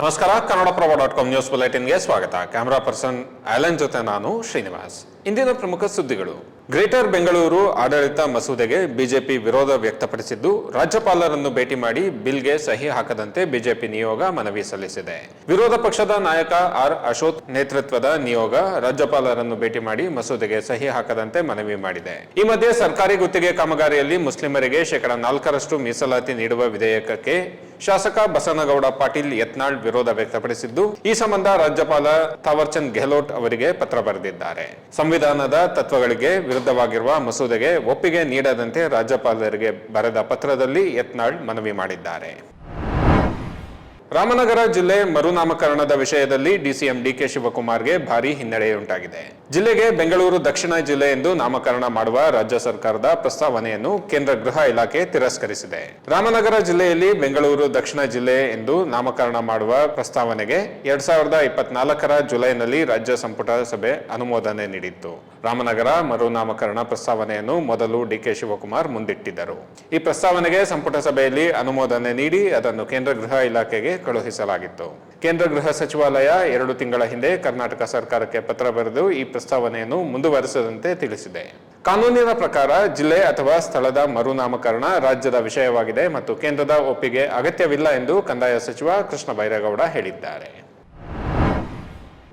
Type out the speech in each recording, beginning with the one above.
ನಮಸ್ಕಾರ Kannadaprabha dot com news ಬುಲೆಟಿನ್ಗೆ ಸ್ವಾಗತ. ಕ್ಯಾಮರಾ ಪರ್ಸನ್ ಆಲನ್ ಜೊತೆ ನಾನು ಶ್ರೀನಿವಾಸ್. ಇಂದಿನ ಪ್ರಮುಖ ಸುದ್ದಿಗಳು. ಗ್ರೇಟರ್ ಬೆಂಗಳೂರು ಆಡಳಿತ ಮಸೂದೆಗೆ ಬಿಜೆಪಿ ವಿರೋಧ ವ್ಯಕ್ತಪಡಿಸಿದ್ದು, ರಾಜ್ಯಪಾಲರನ್ನು ಭೇಟಿ ಮಾಡಿ ಬಿಲ್ಗೆ ಸಹಿ ಹಾಕದಂತೆ ಬಿಜೆಪಿ ನಿಯೋಗ ಮನವಿ ಸಲ್ಲಿಸಿದೆ. ವಿರೋಧ ಪಕ್ಷದ ನಾಯಕ ಆರ್ ಅಶೋಕ್ ನೇತೃತ್ವದ ನಿಯೋಗ ರಾಜ್ಯಪಾಲರನ್ನು ಭೇಟಿ ಮಾಡಿ ಮಸೂದೆಗೆ ಸಹಿ ಹಾಕದಂತೆ ಮನವಿ ಮಾಡಿದೆ. ಈ ಮಧ್ಯೆ ಸರ್ಕಾರಿ ಗುತ್ತಿಗೆ ಕಾಮಗಾರಿಯಲ್ಲಿ ಮುಸ್ಲಿಮರಿಗೆ ಶೇಕಡಾ ನಾಲ್ಕರಷ್ಟು ಮೀಸಲಾತಿ ನೀಡುವ ವಿಧೇಯಕಕ್ಕೆ ಶಾಸಕ ಬಸನಗೌಡ ಪಾಟೀಲ್ ಯತ್ನಾಳ್ ವಿರೋಧ ವ್ಯಕ್ತಪಡಿಸಿದ್ದು, ಈ ಸಂಬಂಧ ರಾಜ್ಯಪಾಲ ಥಾವರ್ಚಂದ್ ಗೆಹ್ಲೋಟ್ ಅವರಿಗೆ ಪತ್ರ ಬರೆದಿದ್ದಾರೆ. ಸಂವಿಧಾನದ ತತ್ವಗಳಿಗೆ ವಿರುದ್ಧವಾಗಿರುವ ಮಸೂದೆಗೆ ಒಪ್ಪಿಗೆ ನೀಡದಂತೆ ರಾಜ್ಯಪಾಲರಿಗೆ ಬರೆದ ಪತ್ರದಲ್ಲಿ ಯತ್ನಾಳ್ ಮನವಿ ಮಾಡಿದ್ದಾರೆ. ರಾಮನಗರ ಜಿಲ್ಲೆ ಮರುನಾಮಕರಣದ ವಿಷಯದಲ್ಲಿ ಡಿಸಿಎಂ ಡಿಕೆ ಶಿವಕುಮಾರ್ಗೆ ಭಾರಿ ಹಿನ್ನಡೆಯುಂಟಾಗಿದೆ. ಜಿಲ್ಲೆಗೆ ಬೆಂಗಳೂರು ದಕ್ಷಿಣ ಜಿಲ್ಲೆ ಎಂದು ನಾಮಕರಣ ಮಾಡುವ ರಾಜ್ಯ ಸರ್ಕಾರದ ಪ್ರಸ್ತಾವನೆಯನ್ನು ಕೇಂದ್ರ ಗೃಹ ಇಲಾಖೆ ತಿರಸ್ಕರಿಸಿದೆ. ರಾಮನಗರ ಜಿಲ್ಲೆಯಲ್ಲಿ ಬೆಂಗಳೂರು ದಕ್ಷಿಣ ಜಿಲ್ಲೆ ಎಂದು ನಾಮಕರಣ ಮಾಡುವ ಪ್ರಸ್ತಾವನೆಗೆ ಎರಡ್ ಸಾವಿರದ ಇಪ್ಪತ್ನಾಲ್ಕರ ಜುಲೈನಲ್ಲಿ ರಾಜ್ಯ ಸಂಪುಟ ಸಭೆ ಅನುಮೋದನೆ ನೀಡಿತ್ತು. ರಾಮನಗರ ಮರುನಾಮಕರಣ ಪ್ರಸ್ತಾವನೆಯನ್ನು ಮೊದಲು ಡಿಕೆ ಶಿವಕುಮಾರ್ ಮುಂದಿಟ್ಟಿದ್ದರು. ಈ ಪ್ರಸ್ತಾವನೆಗೆ ಸಂಪುಟ ಸಭೆಯಲ್ಲಿ ಅನುಮೋದನೆ ನೀಡಿ ಅದನ್ನು ಕೇಂದ್ರ ಗೃಹ ಇಲಾಖೆಗೆ ಕಳುಹಿಸಲಾಗಿತ್ತು. ಕೇಂದ್ರ ಗೃಹ ಸಚಿವಾಲಯ ಎರಡು ತಿಂಗಳ ಹಿಂದೆ ಕರ್ನಾಟಕ ಸರ್ಕಾರಕ್ಕೆ ಪತ್ರ ಬರೆದು ಈ ಪ್ರಸ್ತಾವನೆಯನ್ನು ಮುಂದುವರೆಸದಂತೆ ತಿಳಿಸಿದೆ. ಕಾನೂನಿನ ಪ್ರಕಾರ ಜಿಲ್ಲೆ ಅಥವಾ ಸ್ಥಳದ ಮರುನಾಮಕರಣ ರಾಜ್ಯದ ವಿಷಯವಾಗಿದೆ ಮತ್ತು ಕೇಂದ್ರದ ಒಪ್ಪಿಗೆ ಅಗತ್ಯವಿಲ್ಲ ಎಂದು ಕಂದಾಯ ಸಚಿವ ಕೃಷ್ಣ ಬೈರೇಗೌಡ ಹೇಳಿದ್ದಾರೆ.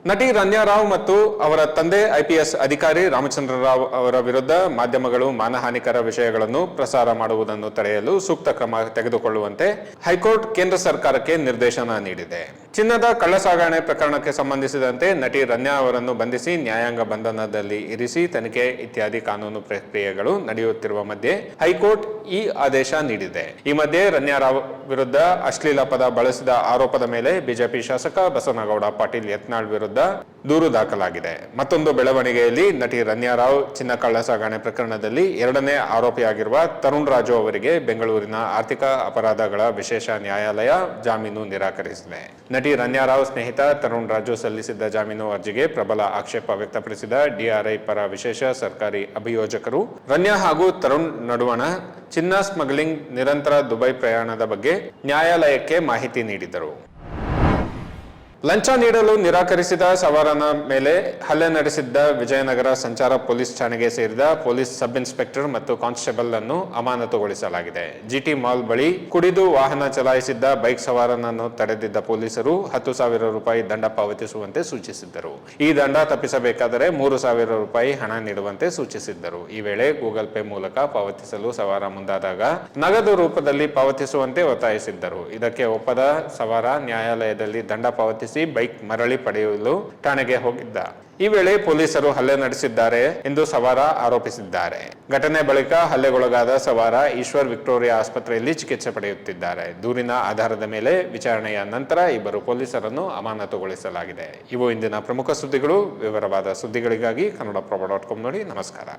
ನಟಿ ರನ್ಯಾ ರಾವ್ ಮತ್ತು ಅವರ ತಂದೆ ಐಪಿಎಸ್ ಅಧಿಕಾರಿ ರಾಮಚಂದ್ರ ರಾವ್ ಅವರ ವಿರುದ್ಧ ಮಾಧ್ಯಮಗಳು ಮಾನಹಾನಿಕರ ವಿಷಯಗಳನ್ನು ಪ್ರಸಾರ ಮಾಡುವುದನ್ನು ತಡೆಯಲು ಸೂಕ್ತ ಕ್ರಮ ತೆಗೆದುಕೊಳ್ಳುವಂತೆ ಹೈಕೋರ್ಟ್ ಕೇಂದ್ರ ಸರ್ಕಾರಕ್ಕೆ ನಿರ್ದೇಶನ ನೀಡಿದೆ. ಚಿನ್ನದ ಕಳ್ಳಸಾಗಣೆ ಪ್ರಕರಣಕ್ಕೆ ಸಂಬಂಧಿಸಿದಂತೆ ನಟಿ ರನ್ಯಾ ಅವರನ್ನು ಬಂಧಿಸಿ ನ್ಯಾಯಾಂಗ ಬಂಧನದಲ್ಲಿ ಇರಿಸಿ ತನಿಖೆ ಇತ್ಯಾದಿ ಕಾನೂನು ಪ್ರಕ್ರಿಯೆಗಳು ನಡೆಯುತ್ತಿರುವ ಮಧ್ಯೆ ಹೈಕೋರ್ಟ್ ಈ ಆದೇಶ ನೀಡಿದೆ. ಈ ಮಧ್ಯೆ ರನ್ಯಾ ರಾವ್ ವಿರುದ್ಧ ಅಶ್ಲೀಲ ಪದ ಬಳಸಿದ ಆರೋಪದ ಮೇಲೆ ಬಿಜೆಪಿ ಶಾಸಕ ಬಸವನಗೌಡ ಪಾಟೀಲ್ ಯತ್ನಾಳ್ ವಿರುದ್ಧ ದೂರು ದಾಖಲಾಗಿದೆ. ಮತ್ತೊಂದು ಬೆಳವಣಿಗೆಯಲ್ಲಿ ನಟಿ ರನ್ಯಾ ರಾವ್ ಚಿನ್ನ ಕಳ್ಳಸಾಗಣೆ ಪ್ರಕರಣದಲ್ಲಿ ಎರಡನೇ ಆರೋಪಿಯಾಗಿರುವ ತರುಣ್ ರಾಜು ಅವರಿಗೆ ಬೆಂಗಳೂರಿನ ಆರ್ಥಿಕ ಅಪರಾಧಗಳ ವಿಶೇಷ ನ್ಯಾಯಾಲಯ ಜಾಮೀನು ನಿರಾಕರಿಸಿದೆ. ನಟಿ ರನ್ಯಾ ರಾವ್ ಸ್ನೇಹಿತ ತರುಣ್ ರಾಜು ಸಲ್ಲಿಸಿದ್ದ ಜಾಮೀನು ಅರ್ಜಿಗೆ ಪ್ರಬಲ ಆಕ್ಷೇಪ ವ್ಯಕ್ತಪಡಿಸಿದ ಡಿಆರ್ಐ ಪರ ವಿಶೇಷ ಸರ್ಕಾರಿ ಅಭಿಯೋಜಕರು. ರನ್ಯಾ ಹಾಗೂ ತರುಣ್ ನಡುವಣ ಚಿನ್ನ ಸ್ಮಗ್ಲಿಂಗ್ ನಿರಂತರ ದುಬೈ ಪ್ರಯಾಣದ ಬಗ್ಗೆ ನ್ಯಾಯಾಲಯಕ್ಕೆ ಮಾಹಿತಿ ನೀಡಿದರು. ಲಂಚ ನೀಡಲು ನಿರಾಕರಿಸಿದ ಸವಾರನ ಮೇಲೆ ಹಲ್ಲೆ ನಡೆಸಿದ್ದ ವಿಜಯನಗರ ಸಂಚಾರ ಪೊಲೀಸ್ ಠಾಣೆಗೆ ಸೇರಿದ ಪೊಲೀಸ್ ಸಬ್ ಇನ್ಸ್ಪೆಕ್ಟರ್ ಮತ್ತು ಕಾನ್ಸ್ಟೇಬಲ್ ಅನ್ನು ಅಮಾನತುಗೊಳಿಸಲಾಗಿದೆ. ಜಿಟಿ ಮಾಲ್ ಬಳಿ ಕುಡಿದು ವಾಹನ ಚಲಾಯಿಸಿದ್ದ ಬೈಕ್ ಸವಾರನನ್ನು ತಡೆದಿದ್ದ ಪೊಲೀಸರು ಹತ್ತು ಸಾವಿರ ರೂಪಾಯಿ ದಂಡ ಪಾವತಿಸುವಂತೆ ಸೂಚಿಸಿದ್ದರು. ಈ ದಂಡ ತಪ್ಪಿಸಬೇಕಾದರೆ ಮೂರು ಸಾವಿರ ರೂಪಾಯಿ ಹಣ ನೀಡುವಂತೆ ಸೂಚಿಸಿದ್ದರು. ಈ ವೇಳೆ ಗೂಗಲ್ ಪೇ ಮೂಲಕ ಪಾವತಿಸಲು ಸವಾರ ಮುಂದಾದಾಗ ನಗದು ರೂಪದಲ್ಲಿ ಪಾವತಿಸುವಂತೆ ಒತ್ತಾಯಿಸಿದ್ದರು. ಇದಕ್ಕೆ ಒಪ್ಪದ ಸವಾರ ನ್ಯಾಯಾಲಯದಲ್ಲಿ ದಂಡ ಪಾವತಿಸಿ ಬೈಕ್ ಮರಳಿ ಪಡೆಯಲು ಠಾಣೆಗೆ ಹೋಗಿದ್ದ. ಈ ವೇಳೆ ಪೊಲೀಸರು ಹಲ್ಲೆ ನಡೆಸಿದ್ದಾರೆ ಎಂದು ಸವಾರ ಆರೋಪಿಸಿದ್ದಾರೆ. ಘಟನೆ ಬಳಿಕ ಹಲ್ಲೆಗೊಳಗಾದ ಸವಾರ ಈಶ್ವರ್ ವಿಕ್ಟೋರಿಯಾ ಆಸ್ಪತ್ರೆಯಲ್ಲಿ ಚಿಕಿತ್ಸೆ ಪಡೆಯುತ್ತಿದ್ದಾರೆ. ದೂರಿನ ಆಧಾರದ ಮೇಲೆ ವಿಚಾರಣೆಯ ನಂತರ ಇಬ್ಬರು ಪೊಲೀಸರನ್ನು ಅಮಾನತುಗೊಳಿಸಲಾಗಿದೆ. ಇವು ಇಂದಿನ ಪ್ರಮುಖ ಸುದ್ದಿಗಳು. ವಿವರವಾದ ಸುದ್ದಿಗಳಿಗಾಗಿ ಕನ್ನಡ ಪ್ರಭ ಡಾಟ್ ಕಾಮ್ ನೋಡಿ ನಮಸ್ಕಾರ.